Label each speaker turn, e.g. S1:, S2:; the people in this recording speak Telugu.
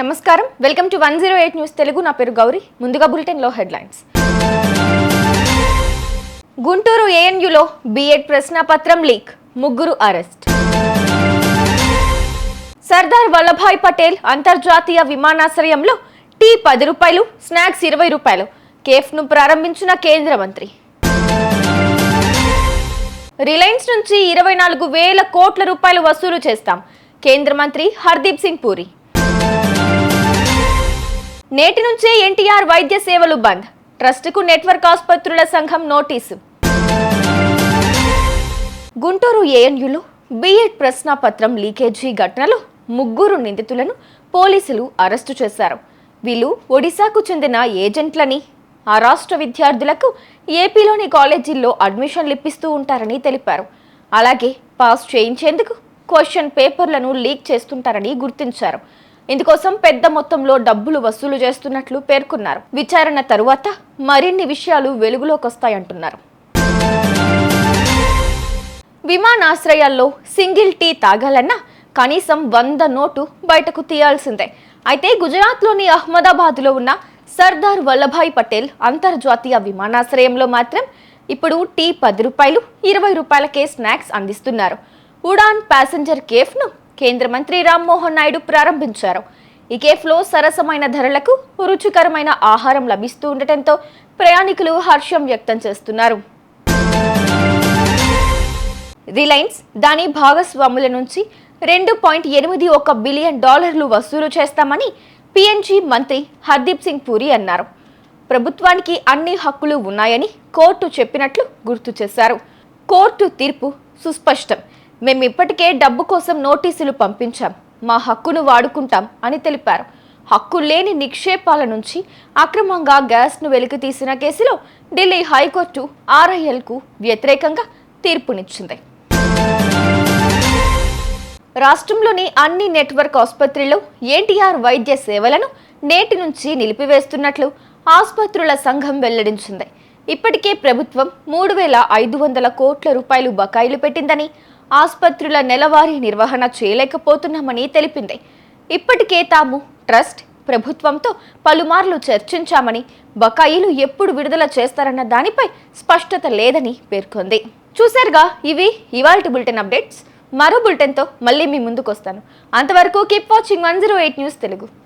S1: నమస్కారం. Welcome to one zero eight news Telugu. నా పేరు గౌరీ. ముందుగా బులెటిన్లో హెడ్లైన్స్. గుంటూరు ఏఎన్యులో బీఎడ్ ప్రశ్నపత్రం లీక్. ముగ్గురు అరెస్ట్. సర్దార్ వల్లభాయ్ పటేల్ అంతర్జాతీయ విమానాశ్రయంలో టీ పది రూపాయలు స్నాక్స్ ఇరవై రూపాయలు. కేఫ్ను ప్రారంభించిన కేంద్ర మంత్రి. రిలయన్స్ నుంచి ఇరవై నాలుగు వేల కోట్ల రూపాయలు వసూలు చేస్తాం. కేంద్ర మంత్రి హర్దీప్ సింగ్ పూరి. నేటి నుంచే ఎన్టీఆర్ వైద్య సేవలు బంద్. ట్రస్టుకు నెట్వర్క్ ఆసుపత్రుల సంఘం నోటీసు. గుంటూరు ఏఎన్యులో బీఎడ్ ప్రశ్నాపత్రం లీకేజీ ఘటనలో ముగ్గురు నిందితులను పోలీసులు అరెస్టు చేశారు. వీళ్ళు ఒడిశాకు చెందిన ఏజెంట్లని ఆ రాష్ట్ర విద్యార్థులకు ఏపీలోని కాలేజీల్లో అడ్మిషన్లు ఇప్పిస్తూ ఉంటారని తెలిపారు. అలాగే పాస్ చేయించేందుకు క్వశ్చన్ పేపర్లను లీక్ చేస్తుంటారని గుర్తించారు. ఇందుకోసం పెద్ద మొత్తంలో డబ్బులు వసూలు చేస్తున్నట్లు పేర్కొన్నారు. విచారణ తరువాత మరిన్ని విషయాలు వెలుగులోకి వస్తాయంటున్నారు. విమానాశ్రయాల్లో సింగిల్ టీ తాగాలన్నా కనీసం వంద నోటు బయటకు తీయాల్సిందే. అయితే గుజరాత్లోని అహ్మదాబాద్లో ఉన్న సర్దార్ వల్లభాయ్ పటేల్ అంతర్జాతీయ విమానాశ్రయంలో మాత్రం ఇప్పుడు టీ పది రూపాయలు ఇరవై రూపాయలకే స్నాక్స్ అందిస్తున్నారు. ఉడాన్ ప్యాసింజర్ కేఫ్ను కేంద్ర మంత్రి రామ్మోహన్ నాయుడు ప్రారంభించారు. ఈ కేఫ్లో సరసమైన ధరలకు రుచికరమైన ఆహారం లభిస్తూ ఉండటంతో ప్రయాణికులు హర్షం వ్యక్తం చేస్తున్నారు. రిలయన్స్ దాని భాగస్వాముల నుంచి రెండు పాయింట్ ఎనిమిది ఒక బిలియన్ డాలర్లు వసూలు చేస్తామని పిఎన్జీ మంత్రి హర్దీప్ సింగ్ పూరి అన్నారు. ప్రభుత్వానికి అన్ని హక్కులు ఉన్నాయని కోర్టు చెప్పినట్లు గుర్తు చేశారు. కోర్టు తీర్పు సుస్పష్టం. మేము ఇప్పటికే డబ్బు కోసం నోటీసులు పంపించాం. మా హక్కును వాడుకుంటాం అని తెలిపారు. హక్కు లేని నిక్షేపాల నుంచి అక్రమంగా గ్యాస్ను వెలికితీసిన కేసులో ఢిల్లీ హైకోర్టు ఆర్ఐఎల్కు వ్యతిరేకంగా తీర్పునిచ్చింది. రాష్ట్రంలోని అన్ని నెట్వర్క్ ఆసుపత్రిలో ఎన్టీఆర్ వైద్య సేవలను నేటి నుంచి నిలిపివేస్తున్నట్లు ఆసుపత్రుల సంఘం వెల్లడించింది. ఇప్పటికే ప్రభుత్వం మూడు వేల ఐదు వందల కోట్ల రూపాయలు బకాయిలు పెట్టిందని ఆసుపత్రుల నెలవారీ నిర్వహణ చేయలేకపోతున్నామని తెలిపింది. ఇప్పటికే తాము ట్రస్ట్ ప్రభుత్వంతో పలుమార్లు చర్చించామని బకాయిలు ఎప్పుడు విడుదల చేస్తారన్న దానిపై స్పష్టత లేదని పేర్కొంది. చూశారుగా ఇవి ఇవాల్టి బులెటిన్ అప్డేట్స్. మరో బులెటిన్తో మళ్ళీ మీ ముందుకు వస్తాను అంతవరకు keep watching one zero eight news Telugu.